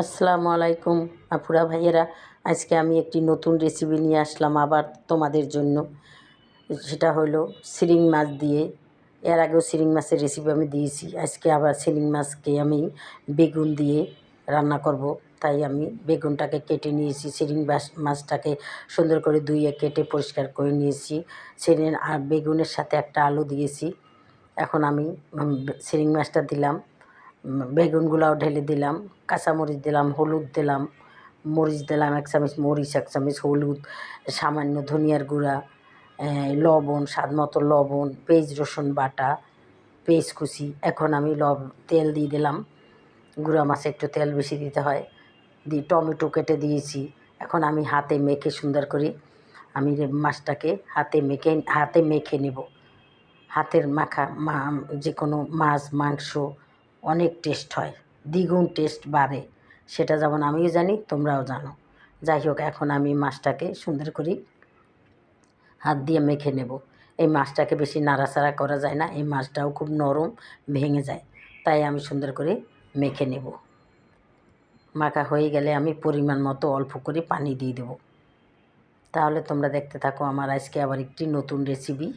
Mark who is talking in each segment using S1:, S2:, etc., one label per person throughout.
S1: আসসালামু আলাইকুম, আপুরা, ভাইয়েরা। আজকে আমি একটি নতুন রেসিপি নিয়ে আসলাম আবার তোমাদের জন্য। সেটা হলো শিরিং মাছ দিয়ে। এর আগেও শিরিং মাছের রেসিপি আমি দিয়েছি। আজকে আবার শিরিং মাছকে আমি বেগুন দিয়ে রান্না করব। তাই আমি বেগুনটাকে কেটে নিয়েছি মাছ মাছটাকে সুন্দর করে ধুয়ে কেটে পরিষ্কার করে নিয়েছি। শিরিং আর বেগুনের সাথে একটা আলু দিয়েছি। এখন আমি শিরিং মাছটা দিলাম। বেগুনগুলাও ঢেলে দিলাম, কাঁচামরিচ দিলাম, হলুদ দিলাম, মরিচ দিলাম এক চামচ মরিচ এক চামচ হলুদ, সামান্য ধনিয়ার গুঁড়া লবণ, স্বাদ মতো লবণ, পেঁয়াজ, রসুন বাটা, পেঁয়াজ কুচি। এখন আমি লব, তেল দিয়ে দিলাম। গুঁড়া মাছে একটু তেল বেশি দিতে হয়। দিয়ে টমেটো কেটে দিয়েছি। এখন আমি হাতে মেখে সুন্দর করে আমি মাছটাকে হাতে মেখে হাতে মেখে নেব। হাতের মাখা, মা, যে কোনো মাছ, মাংস অনেক টেস্ট হয়, দ্বিগুণ টেস্ট বাড়ে। সেটা যেমন আমিও জানি, তোমরাও জানো। যাই হোক, এখন আমি মাছটাকে সুন্দর করে হাত দিয়ে মেখে নেব। এই মাছটাকে বেশি নাড়াচাড়া করা যায় না, এই মাছটাও খুব নরম, ভেঙে যায়। তাই আমি সুন্দর করে মেখে নেব। মাখা হয়ে গেলে আমি পরিমাণ মতো অল্প করে পানি দিয়ে দেব। তাহলে তোমরা দেখতে থাকো, আমার আজকে আবার একটি নতুন রেসিপি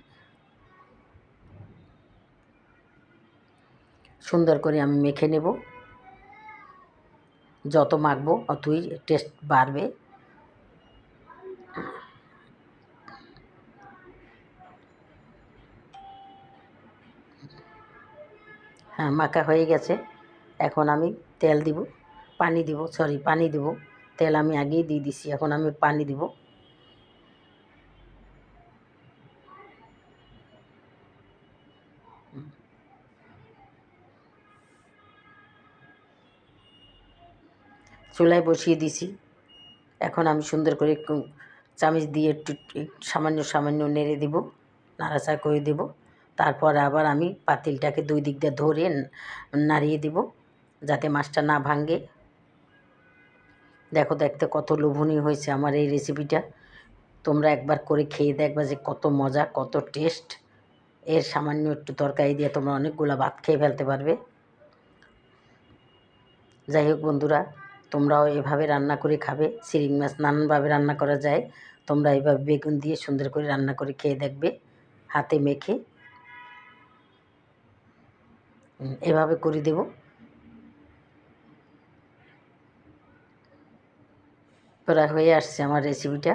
S1: সুন্দর করে আমি মেখে নেব। যত মাখবো অতই টেস্ট বাড়বে। হ্যাঁ মাখা হয়ে গেছে। এখন আমি তেল দিব, পানি দিব সরি পানি দিব। তেল আমি আগেই দিয়ে দিছি, এখন আমি পানি দিব। চুলায় বসিয়ে দিছি। এখন আমি সুন্দর করে চামিচ দিয়ে একটু সামান্য সামান্য নেড়ে দিব, নাড়াচাড়া করে দেব। তারপর আবার আমি পাতিলটাকে দুই দিক দিয়ে ধরে নাড়িয়ে দিব, যাতে মাছটা না ভাঙে। দেখো দেখতে কত লোভনীয় হয়েছে আমার এই রেসিপিটা তোমরা একবার করে খেয়ে দেখবা যে কত মজা, কত টেস্ট এর সামান্য একটু তরকারি দিয়ে তোমরা অনেকগুলো ভাত খেয়ে ফেলতে পারবে। যাই হোক বন্ধুরা তোমরাও এভাবে রান্না করে খাবে, শিরিং মাছ নানানভাবে রান্না করা যায়। তোমরা এভাবে বেগুন দিয়ে সুন্দর করে রান্না করে খেয়ে দেখবে, হাতে মেখে। এভাবে করে দেব। প্রায় হয়ে আসছে আমার রেসিপিটা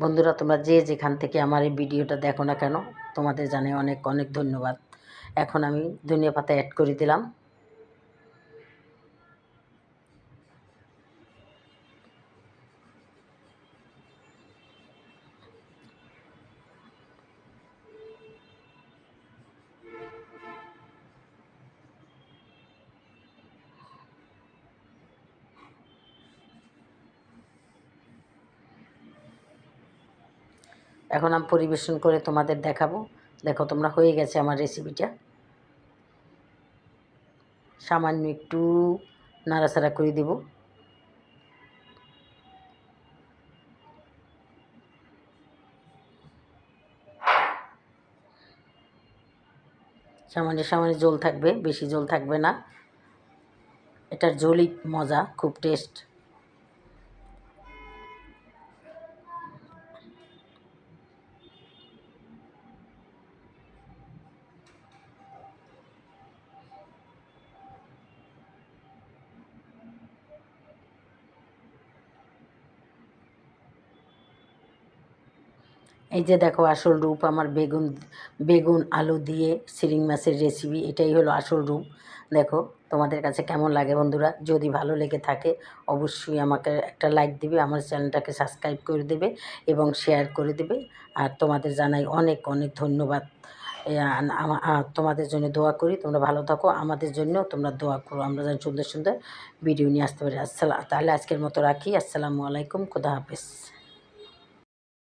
S1: বন্ধুরা, তোমরা যে যেখান থেকে আমার এই ভিডিওটা দেখো না কেন, তোমাদের জানে অনেক অনেক ধন্যবাদ। এখন আমি ধনিয়া পাতা অ্যাড করে দিলাম। এখন আমি পরিবেশন করে তোমাদের দেখাবো। দেখো, তোমরা হয়ে গেছে আমার রেসিপিটা সামান্য একটু নাড়াচাড়া করে দেব। সামান্য সামান্য জল থাকবে, বেশি জল থাকবে না। এটার জলই মজা, খুব টেস্ট এই যে দেখো আসল রূপ, আমার বেগুন বেগুন আলু দিয়ে সিরিং মাছের রেসিপি এটাই হলো আসল রূপ। দেখো তোমাদের কাছে কেমন লাগে বন্ধুরা? যদি ভালো লেগে থাকে, অবশ্যই আমাকে একটা লাইক দিবে, আমার চ্যানেলটাকে সাবস্ক্রাইব করে দেবে এবং শেয়ার করে দেবে। আর তোমাদের জানাই অনেক অনেক ধন্যবাদ। তোমাদের জন্য দোয়া করি, তোমরা ভালো থাকো, আমাদের জন্য তোমরা দোয়া করো। আমরা যেন সুন্দর সুন্দর ভিডিও নিয়ে আসতে পারি। আসসালাম তাহলে আজকের মতো রাখি। আসসালামু আলাইকুম, খুদা হাফেজ।